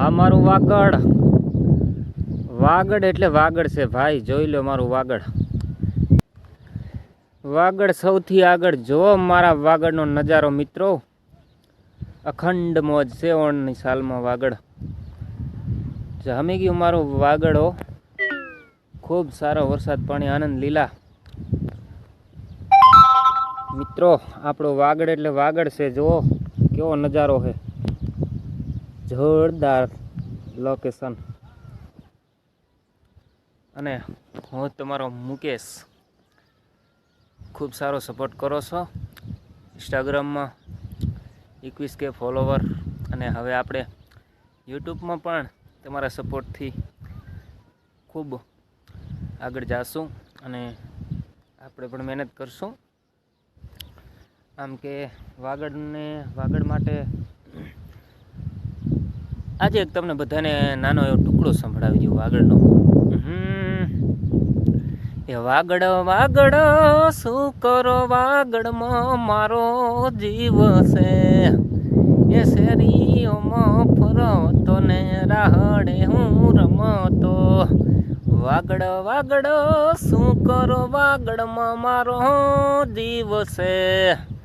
આ મારું વાગડ. વાગડ એટલે વાગડ છે, ભાઈ. જોઈ લો મારું વાગડ. વાગડ સૌથી આગળ. જો મારા વાગડનો નજારો, મિત્રો. અખંડ મોજ છે ઓણની સાલમાં વાગડ. જામી ગયું મારું વાગડો ખૂબ સારો વરસાદ, પાણી, આનંદ, લીલા. મિત્રો, આપણો વાગડ એટલે વાગડ છે, જુઓ. કેવો નજારો છે. જોરદાર લોકેશન અને હું તમારો મુકેશ. ખૂબ સારો સપોર્ટ કરો છો. ઇન્સ્ટાગ્રામમાં એકવીસ કે ફોલોવર અને હવે આપણે યુટ્યુબમાં પણ તમારા સપોર્ટથી ખૂબ આગળ જાશું. અને આપણે પણ મહેનત કરશું. આમ કે વાગડને, વાગડ માટે આજે એક તમને બધાને નાનો એવો ટુકડો સંભળાવી દઉં વાગડનો. એ વાગડ વાગડ, શું કરો વાગડમાં મારો જીવ છે? એ શેરીઓમાં ફરતો ને રાહડે હું રમતો. વાગડ વાગડ, શું કરો વાગડમાં મારો જીવ છે?